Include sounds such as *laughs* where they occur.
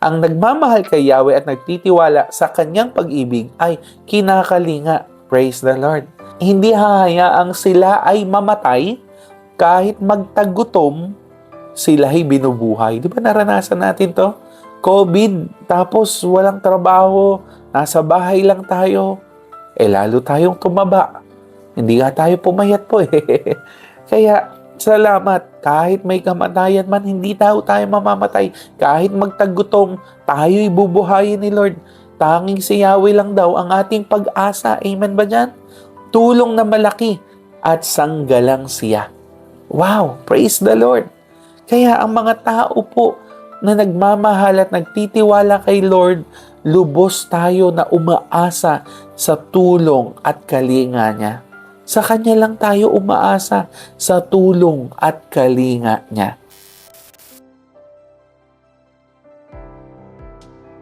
Ang nagmamahal kay Yahweh at nagtitiwala sa kanyang pag-ibig ay kinakalinga. Praise the Lord. Hindi hahayaang sila ay mamatay kahit magtagutom, sila ay binubuhay. Di ba naranasan natin to? COVID, tapos walang trabaho, nasa bahay lang tayo. Eh lalo tayong tumaba. Hindi nga tayo pumayat po eh. *laughs* Kaya salamat. Kahit may kamatayan man, hindi tayo tayo mamamatay. Kahit magtagutom, tayo'y bubuhayin ni Lord. Tanging si Yahweh lang daw ang ating pag-asa. Amen ba dyan? Tulong na malaki at sanggalang siya. Wow! Praise the Lord! Kaya ang mga tao po na nagmamahal at nagtitiwala kay Lord, lubos tayo na umaasa sa tulong at kalinga niya. Sa Kanya lang tayo umaasa sa tulong at kalinga niya.